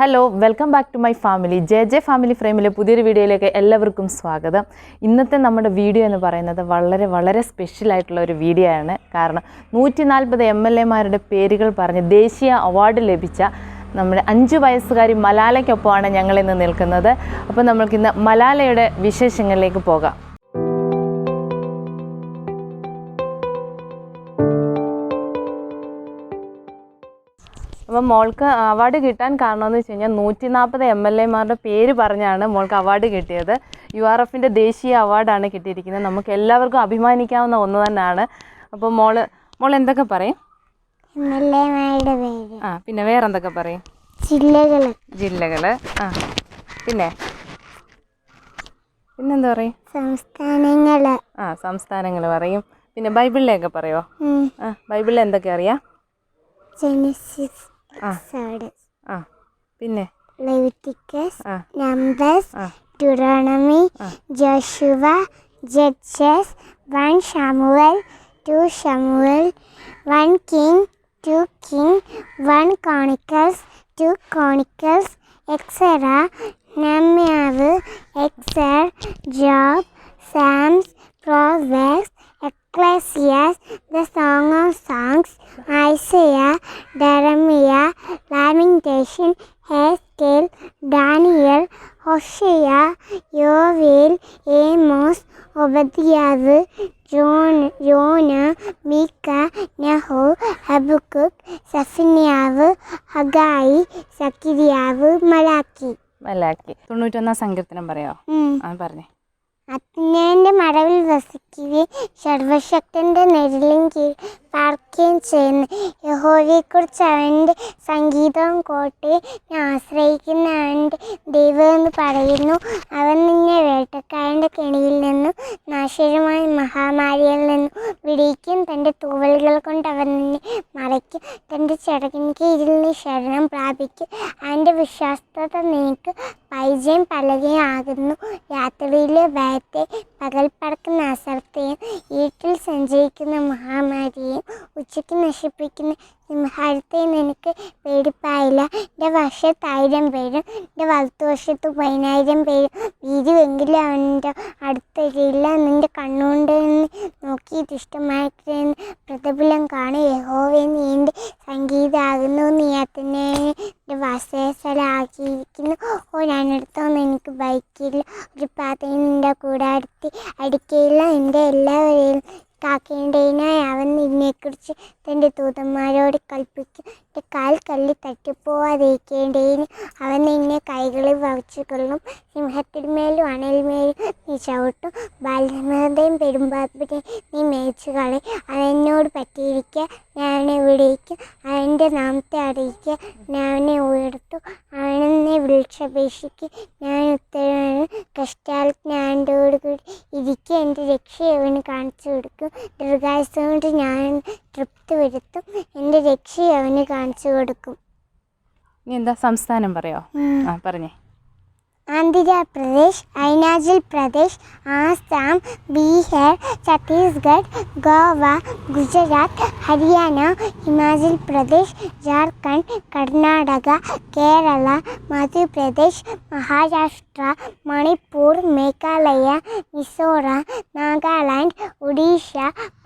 Hello welcome back to my family J J family ഫ്രെയിമിലെ പുതിയൊരു വീഡിയോയിലേക്ക് എല്ലാവർക്കും സ്വാഗതം. ഇന്നത്തെ നമ്മുടെ വീഡിയോ എന്ന് പറയുന്നത് വളരെ വളരെ സ്പെഷ്യൽ ആയിട്ടുള്ള ഒരു വീഡിയോ ആണ്. കാരണം നൂറ്റി നാൽപ്പത് എം എൽ എമാരുടെ പേരുകൾ പറഞ്ഞ് ദേശീയ അവാർഡ് ലഭിച്ച നമ്മുടെ അഞ്ച് വയസ്സുകാരി മലാലയ്ക്കൊപ്പമാണ് ഞങ്ങളിന്ന് നിൽക്കുന്നത്. അപ്പോൾ നമ്മൾക്കിന്ന് മലാലയുടെ വിശേഷങ്ങളിലേക്ക് പോകാം. അപ്പം മോൾക്ക് അവാർഡ് കിട്ടാൻ കാരണമെന്ന് വെച്ച് കഴിഞ്ഞാൽ നൂറ്റി നാൽപ്പത് എം എൽ എമാരുടെ പേര് പറഞ്ഞാണ് മോൾക്ക് അവാർഡ് കിട്ടിയത്. യു ആർ എഫിന്റെ ദേശീയ അവാർഡാണ് കിട്ടിയിരിക്കുന്നത്. നമുക്ക് എല്ലാവർക്കും അഭിമാനിക്കാവുന്ന ഒന്ന് തന്നെയാണ്. അപ്പോൾ മോൾ മോൾ എന്തൊക്കെ പറയും? ആ പിന്നെ വേറെ എന്തൊക്കെ പറയും? ജില്ലകൾ ജില്ലകൾ ആ പിന്നെ? പിന്നെന്താ പറയും? സംസ്ഥാനങ്ങൾ ആ സംസ്ഥാനങ്ങൾ പറയും. പിന്നെ ബൈബിളിലെയൊക്കെ പറയുമോ ആ ബൈബിളിൽ എന്തൊക്കെ അറിയാം? ജെനസിസ്. ആ. പിന്നെ? Leviticus Numbers Deuteronomy. Joshua Judges one Samuel two Samuel one king two king one Chronicles two Chronicles Ezra Nehemiah എക്സർ Job Psalms Proverbs Ecclesiastes the Song of Songs Isaiah Jeremiah Lamentation Ezekiel Daniel Hosea Joel Amos Obadiah John Jonah Micah Nahum ഹബുക്കുക് സഫിനിയാവ് Haggai സക്കിരിയാവ് Malachi Malachi തൊണ്ണൂറ്റൊന്നാം സങ്കീർത്തനം പറയാമോ ആ പറഞ്ഞേ. അത്യുന്നതന്റെ മറവിൽ വസിക്കുകയും സർവശക്തന്റെ നെഴലിൻ കീഴിൽ പാർക്കുകയും ചെയ്യുന്നു. യഹോവയെക്കുറിച്ച് അവന്റെ സംഗീതവും കോട്ടയും ആശ്രയിക്കുന്ന അവന്റെ ദൈവം എന്ന് പറയുന്നു. അവൻ നിന്നെ വേട്ടക്കാരന്റെ കെണിയിൽ നിന്നും നാശകരമായ മഹാമാരിയിൽ നിന്നും വിടിയിക്കും തന്റെ തൂവലുകൾ കൊണ്ട് അവൻ നിന്നെ മറയ്ക്കും. തന്റെ ചിറകിന് കീഴിൽ നിന്ന് ശരണം പ്രാപിക്കും. അവന്റെ വിശ്വാസത നിനക്ക് പരിചയം പലകയും ആകുന്നു രാത്രിയിലെ ഭയത്തെ പകൽ പറക്കുന്ന അസർത്തയും വീട്ടിൽ സഞ്ചരിക്കുന്ന മഹാമാരിയെയും ഉച്ചയ്ക്ക് നശിപ്പിക്കുന്ന സിംഹാരത്തെ നിനക്ക് പേടിപ്പായില്ല. എന്റെ വശത്തായിരം പേരും എന്റെ വലത്തുവശത്ത് പതിനായിരം പേരും. വീരുവെങ്കിലും അവന്റെ അടുത്തരില്ല. നിന്റെ കണ്ണുകൊണ്ട് നോക്കിയിട്ട് ഇഷ്ടമായിട്ട് പ്രതിഫലം കാണും. യഹോവെ നീ എന്റെ സംഗീതമാകുന്നു. നീ അതിനെ എന്റെ വാസസ്ഥലാക്കിയിരിക്കുന്നു ഓ ഞാനെടുത്തൊന്നും എനിക്ക് ബൈക്കില്ല ഒരു പാതയും കൂടെ അടുത്ത് അടിക്കയില്ല എന്റെ എല്ലാവരെയും കാക്കേണ്ടതിനായി നിന്നെക്കുറിച്ച് തന്റെ ദൂതന്മാരോട് കൽപ്പിക്കും എന്റെ കാൽ കല്ലി തട്ടിപ്പോവാതിരിക്കേണ്ടതിന് അവൻ നിന്നെ കൈകളിൽ വഹിച്ചുകൊള്ളും സിംഹത്തിന്മേലും അണലിന്മേലും നീ ചവിട്ടും. ബാലമതയും പെരുമ്പാപ്പിനെ നീ മേച്ചു കളയും. അവനോട് പറ്റിയിരിക്കുക അവനെ വിളിക്കും അവന്റെ നാമത്തെ അറിയിക്കുക അവനെ ഉയർത്തും. അവനെന്നെ വിളിച്ചപേക്ഷിക്കും. ഞാൻ ഉത്തരവാണ്. കഷ്ടാലത്ത് ഞാൻ എന്റെ കൂടി ഇരിക്കുക. എന്റെ രക്ഷ അവന് കാണിച്ചു കൊടുക്കും. ദീർഘായുസം കൊണ്ട് ഞാൻ തൃപ്തി വരുത്തും. എന്റെ രക്ഷയെ അവന് കാണിച്ചു കൊടുക്കും. ഇനി എന്താ സംസ്ഥാനം പറയോ? ആ പറഞ്ഞേ. ആന്ധ്രാപ്രദേശ് അരുണാചൽ പ്രദേശ് ആസാം ബീഹാർ ഛത്തീസ്ഗഡ് ഗോവ ഗുജറാത്ത് ഹരിയാന ഹിമാചൽ പ്രദേശ് ജാർഖണ്ഡ് കർണാടക കേരള മധ്യപ്രദേശ് മഹാരാഷ്ട്ര മണിപ്പൂർ മേഘാലയ മിസോറാം നാഗാലാൻഡ് ഒഡീഷ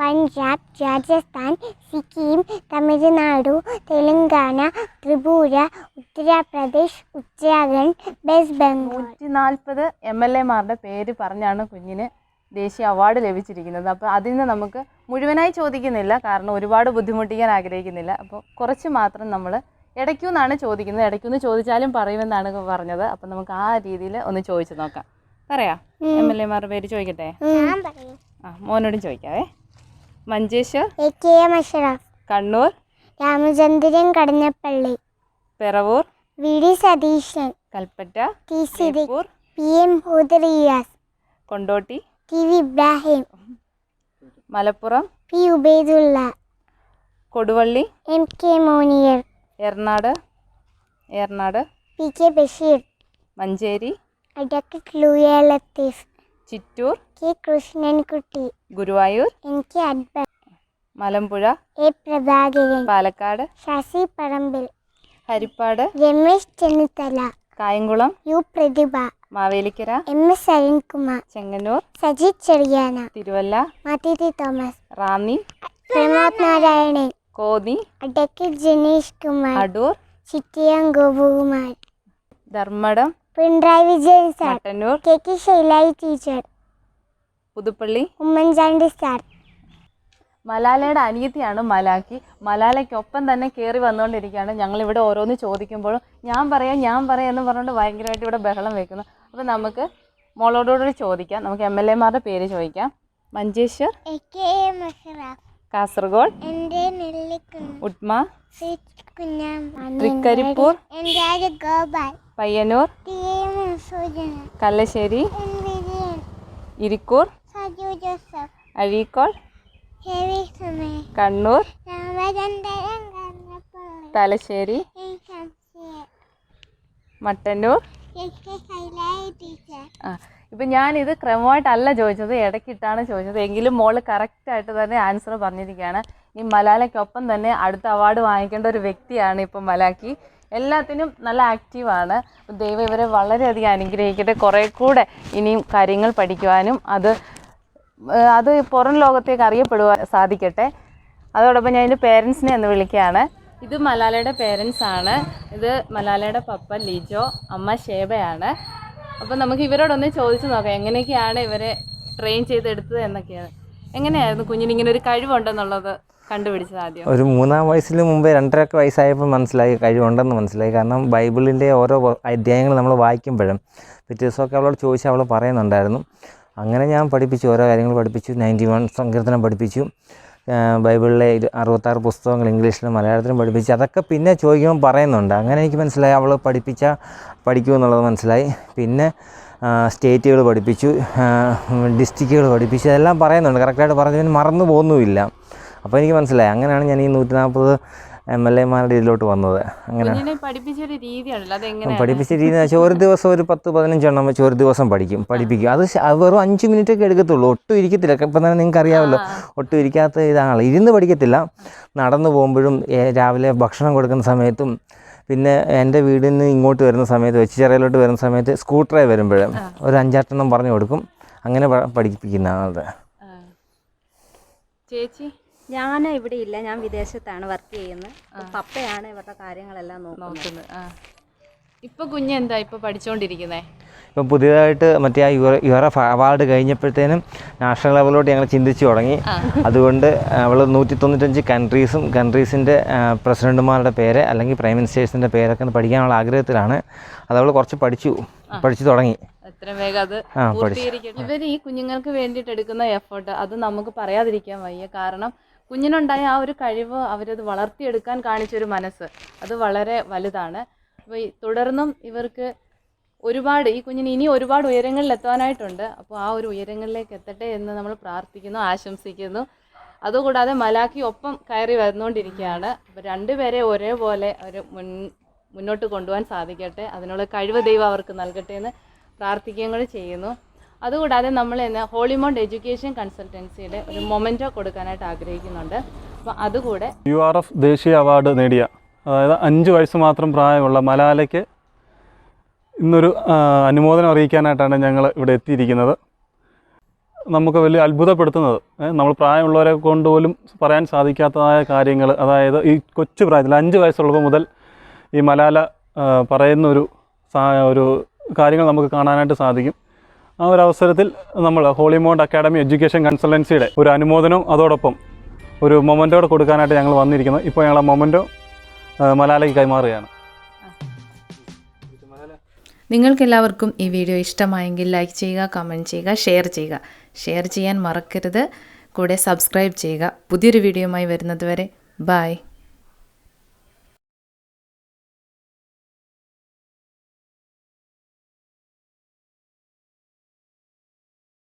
പഞ്ചാബ് രാജസ്ഥാൻ സിക്കിം തമിഴ്നാടു തെലങ്കാന ത്രിപുര ഉത്തർപ്രദേശ് ഉത്തരാഖണ്ഡ് വെസ്റ്റ് ബംഗാൾ. നൂറ്റി നാൽപ്പത് എം എൽ എമാരുടെ പേര് പറഞ്ഞാണ് കുഞ്ഞിന് ദേശീയ അവാർഡ് ലഭിച്ചിരിക്കുന്നത്. അപ്പോൾ അതിൽ നിന്ന് നമുക്ക് മുഴുവനായി ചോദിക്കുന്നില്ല. കാരണം ഒരുപാട് ബുദ്ധിമുട്ടിക്കാൻ ആഗ്രഹിക്കുന്നില്ല. അപ്പോൾ കുറച്ച് മാത്രം നമ്മൾ ഇടയ്ക്കുന്നാണ് ചോദിക്കുന്നത്. ഇടയ്ക്കുന്ന് ചോദിച്ചാലും പറയുമെന്നാണ് പറഞ്ഞത്. അപ്പം നമുക്ക് ആ രീതിയിൽ ഒന്ന് ചോദിച്ചു നോക്കാം. പറയാ. എം എൽ എമാരുടെ പേര് ചോദിക്കട്ടെ? ആ മോനോടും ചോദിക്കാവേ Manjeshwar Kannur Ramachandran Kadannappalli Paravur V D Satheesan. Kalpetta Beypore P M ഹുദറിയാസ് Kondotty T V Ibrahim Malappuram P Ubaidullah Koduvally M K Monier Eranad Eranad P K Basheer Manjeri advocate ലൂയ Latheef Chittur K Krishnankutty Guruvayur N K Akbar Malampuzha A Prabhakaran Palakkad Sasi Parambil Haripad Ramesh Chennithala Kayamkulam U Prathibha Mavelikkara M S Arunkumar Chengannur Sajith ചെറിയാന Thiruvalla Mathew Thomas Ranni Pramod Narayanan Konni advocate Janeesh Kumar Adoor Chittayam Gopakumar Dharmadam Pinarayi Vijayan sir Mattannur K K ശൈലായി teacher Puthuppally Oommen Chandy sir മലാലയുടെ അനിയത്തിയാണ് മലാക്കി മലാലയ്ക്കൊപ്പം തന്നെ കയറി വന്നുകൊണ്ടിരിക്കുകയാണ്. ഞങ്ങളിവിടെ ഓരോന്ന് ചോദിക്കുമ്പോഴും ഞാൻ പറയാം ഞാൻ പറയാം എന്ന് പറഞ്ഞുകൊണ്ട് ഭയങ്കരമായിട്ട് ഇവിടെ ബഹളം വെക്കുന്നു. അപ്പോൾ നമുക്ക് മോളോടോട് ചോദിക്കാം. നമുക്ക് എം എൽ എമാരുടെ പേര് ചോദിക്കാം. മഞ്ചേശ്വർ കാസർഗോഡ് ഉട്മ തൃക്കരിപ്പൂർ പയ്യന്നൂർ കല്ലശ്ശേരി ഇരിക്കൂർ അഴീക്കോൾ കണ്ണൂർ തലശ്ശേരി മട്ടന്നൂർ. ആ ഇപ്പം ഞാനിത് ക്രമമായിട്ടല്ല ചോദിച്ചത് ഇടയ്ക്കിട്ടാണ് ചോദിച്ചത്. എങ്കിലും മോൾ കറക്റ്റായിട്ട് തന്നെ ആൻസർ പറഞ്ഞിരിക്കുകയാണ്. ഈ മലാലയ്ക്കൊപ്പം തന്നെ അടുത്ത അവാർഡ് വാങ്ങിക്കേണ്ട ഒരു വ്യക്തിയാണ് ഇപ്പം മലാക്കി. എല്ലാത്തിനും നല്ല ആക്റ്റീവാണ് ദൈവം ഇവരെ വളരെയധികം അനുഗ്രഹിക്കട്ടെ. കുറേ കൂടെ ഇനിയും കാര്യങ്ങൾ പഠിക്കുവാനും അത് അത് പുറം ലോകത്തേക്ക് അറിയപ്പെടുവാൻ സാധിക്കട്ടെ. അതോടൊപ്പം ഞാൻ എന്റെ പേരൻസിനെ ഒന്ന് വിളിക്കുകയാണ്. ഇത് മലാലയുടെ പേരൻസ് ആണ്. ഇത് മലാലയുടെ പപ്പ ലിജോ അമ്മ ഷേബയാണ് അപ്പം നമുക്ക് ഇവരോടൊന്ന് ചോദിച്ചു നോക്കാം എങ്ങനെയൊക്കെയാണ് ഇവരെ ട്രെയിൻ ചെയ്തെടുത്തത് എന്നൊക്കെയാണ്. എങ്ങനെയായിരുന്നു കുഞ്ഞിന് ഇങ്ങനെ ഒരു കഴിവുണ്ടെന്നുള്ളത് കണ്ടുപിടിച്ചത് ആദ്യം? ഒരു മൂന്നാം വയസ്സിന് മുമ്പേ രണ്ടരക്ക് വയസ്സായപ്പോൾ മനസ്സിലായി കഴിവുണ്ടെന്ന് മനസ്സിലായി. കാരണം ബൈബിളിന്റെ ഓരോ അധ്യായങ്ങൾ നമ്മൾ വായിക്കുമ്പോഴും പിറ്റേ ദിവസമൊക്കെ അവളോട് ചോദിച്ചാൽ അവൾ പറയുന്നുണ്ടായിരുന്നു. അങ്ങനെ ഞാൻ പഠിപ്പിച്ചു ഓരോ കാര്യങ്ങൾ പഠിപ്പിച്ചു നയന്റി വൺ സങ്കീർത്തനം പഠിപ്പിച്ചു ബൈബിളിലെ അറുപത്താറ് പുസ്തകങ്ങൾ ഇംഗ്ലീഷിലും മലയാളത്തിലും പഠിപ്പിച്ചു. അതൊക്കെ പിന്നെ ചോദിക്കുമ്പോൾ പറയുന്നുണ്ട്. അങ്ങനെ എനിക്ക് മനസ്സിലായി അവൾ പഠിപ്പിച്ച പഠിക്കൂ എന്നുള്ളത് മനസ്സിലായി. പിന്നെ സ്റ്റേറ്റുകൾ പഠിപ്പിച്ചു ഡിസ്ട്രിക്റ്റുകൾ പഠിപ്പിച്ചു അതെല്ലാം പറയുന്നുണ്ട്. കറക്റ്റായിട്ട് പറഞ്ഞു മറന്നു പോകുന്നുമില്ല. അപ്പോൾ എനിക്ക് മനസ്സിലായി അങ്ങനെയാണ് ഞാൻ ഈ നൂറ്റി നാൽപ്പത് എം എൽ എമാരുടെ ഇതിലോട്ട് വന്നത്. അങ്ങനെ. പഠിപ്പിച്ച രീതി എന്ന് വെച്ചാൽ ഒരു ദിവസം ഒരു പത്ത് പതിനഞ്ചെണ്ണം വെച്ച് ഒരു ദിവസം പഠിക്കും പഠിപ്പിക്കും. അത് വെറും അഞ്ച് മിനിറ്റ് ഒക്കെ എടുക്കത്തുള്ളൂ. ഒട്ടും ഇരിക്കത്തില്ല. ഇപ്പം തന്നെ നിങ്ങൾക്ക് അറിയാമല്ലോ ഒട്ടും ഇരിക്കാത്ത ഇതാണ് ഇരുന്ന് പഠിക്കത്തില്ല. നടന്നു പോകുമ്പോഴും രാവിലെ ഭക്ഷണം കൊടുക്കുന്ന സമയത്തും പിന്നെ എന്റെ വീടിൽ നിന്ന് ഇങ്ങോട്ട് വരുന്ന സമയത്ത് വെച്ചിച്ചിറയിലോട്ട് വരുന്ന സമയത്ത് സ്കൂട്ടറെ വരുമ്പോഴും ഒരു അഞ്ചാറ്റെണ്ണം പറഞ്ഞു കൊടുക്കും. അങ്ങനെ പഠിപ്പിക്കുന്നതാണ് അത് ചേച്ചി? ഞാൻ ഇവിടെ ഇല്ല ഞാൻ വിദേശത്താണ് വർക്ക് ചെയ്യുന്നത് പപ്പയാണ് ഇവരുടെ കാര്യങ്ങളെല്ലാം നോക്കുന്നത്. ഇപ്പൊ കുഞ്ഞ് എന്താ ഇപ്പൊ പഠിച്ചുകൊണ്ടിരിക്കുന്നേ ഇപ്പം പുതിയതായിട്ട് മറ്റേ ആ യുവ യുവറ അവാർഡ് കഴിഞ്ഞപ്പോഴത്തേനും നാഷണൽ ലെവലിലോട്ട് ഞങ്ങൾ ചിന്തിച്ചു തുടങ്ങി. അതുകൊണ്ട് അവൾ നൂറ്റി തൊണ്ണൂറ്റഞ്ച് കൺട്രീസും കൺട്രീസിന്റെ പ്രസിഡന്റുമാരുടെ പേര് അല്ലെങ്കിൽ പ്രൈം മിനിസ്റ്റേഴ്സിന്റെ പേരൊക്കെ ഒന്ന് പഠിക്കാനുള്ള ആഗ്രഹത്തിലാണ്. അത് അവൾ കുറച്ച് പഠിച്ചു പഠിച്ചു തുടങ്ങി. എത്ര വേഗം അത് ഇവർ ഈ കുഞ്ഞുങ്ങൾക്ക് വേണ്ടിയിട്ട് എടുക്കുന്ന എഫേർട്ട് അത് നമുക്ക് പറയാതിരിക്കാൻ വയ്യ. കാരണം കുഞ്ഞിനുണ്ടായ ആ ഒരു കഴിവ് അവരത് വളർത്തിയെടുക്കാൻ കാണിച്ചൊരു മനസ്സ് അത് വളരെ വലുതാണ്. അപ്പോൾ ഈ തുടർന്നും ഇവർക്ക് ഒരുപാട് ഈ കുഞ്ഞിന് ഇനി ഒരുപാട് ഉയരങ്ങളിൽ എത്താനായിട്ടുണ്ട്. അപ്പോൾ ആ ഒരു ഉയരങ്ങളിലേക്ക് എത്തട്ടെ എന്ന് നമ്മൾ പ്രാർത്ഥിക്കുന്നു ആശംസിക്കുന്നു. അതുകൂടാതെ മലാക്കി ഒപ്പം കയറി വന്നുകൊണ്ടിരിക്കുകയാണ്. അപ്പോൾ രണ്ടുപേരെ ഒരേപോലെ അവർ മുൻ മുന്നോട്ട് കൊണ്ടുപോകാൻ സാധിക്കട്ടെ. അതിനുള്ള കഴിവ് ദൈവം അവർക്ക് നൽകട്ടെ എന്ന് പ്രാർത്ഥിക്കുകയും കൂടി ചെയ്യുന്നു. അതുകൂടാതെ നമ്മൾ ഇന്ന് ഹോളിമോണ്ട് എഡ്യൂക്കേഷൻ കൺസൾട്ടൻസിയുടെ ഒരു മൊമെന്റോ കൊടുക്കാനായിട്ട് ആഗ്രഹിക്കുന്നുണ്ട്. അപ്പോൾ അതുകൂടെ യു ആർ എഫ് ദേശീയ അവാർഡ് നേടിയ അതായത് അഞ്ച് വയസ്സ് മാത്രം പ്രായമുള്ള മലാലയ്ക്ക് ഇന്നൊരു അനുമോദനം അറിയിക്കാനായിട്ടാണ് ഞങ്ങൾ ഇവിടെ എത്തിയിരിക്കുന്നത്. നമുക്ക് വലിയ അത്ഭുതപ്പെടുത്തുന്നത്. നമ്മൾ പ്രായമുള്ളവരെ കൊണ്ട് പോലും പറയാൻ സാധിക്കാത്തതായ കാര്യങ്ങൾ അതായത് ഈ കൊച്ചു പ്രായത്തിൽ അഞ്ച് വയസ്സുള്ളപ്പോൾ മുതൽ ഈ മലാല പറയുന്നൊരു ഒരു കാര്യങ്ങൾ നമുക്ക് കാണാനായിട്ട് സാധിക്കും. ആ ഒരു അവസരത്തിൽ നമ്മൾ ഹോളിമൗണ്ട് അക്കാഡമി എഡ്യൂക്കേഷൻ കൺസൾട്ടൻസിയുടെ ഒരു അനുമോദനവും അതോടൊപ്പം ഒരു മൊമെന്റോടെ കൊടുക്കാനായിട്ട് ഞങ്ങൾ വന്നിരിക്കുന്നത് ഇപ്പോൾ ഞങ്ങൾ ആ മൊമെന്റോ മലാലയ്ക്ക് കൈമാറുകയാണ്. നിങ്ങൾക്കെല്ലാവർക്കും ഈ വീഡിയോ ഇഷ്ടമായെങ്കിൽ ലൈക്ക് ചെയ്യുക കമന്റ് ചെയ്യുക ഷെയർ ചെയ്യുക. ഷെയർ ചെയ്യാൻ മറക്കരുത്. കൂടെ സബ്സ്ക്രൈബ് ചെയ്യുക. പുതിയൊരു വീഡിയോയുമായി വരുന്നത് വരെ ബായ്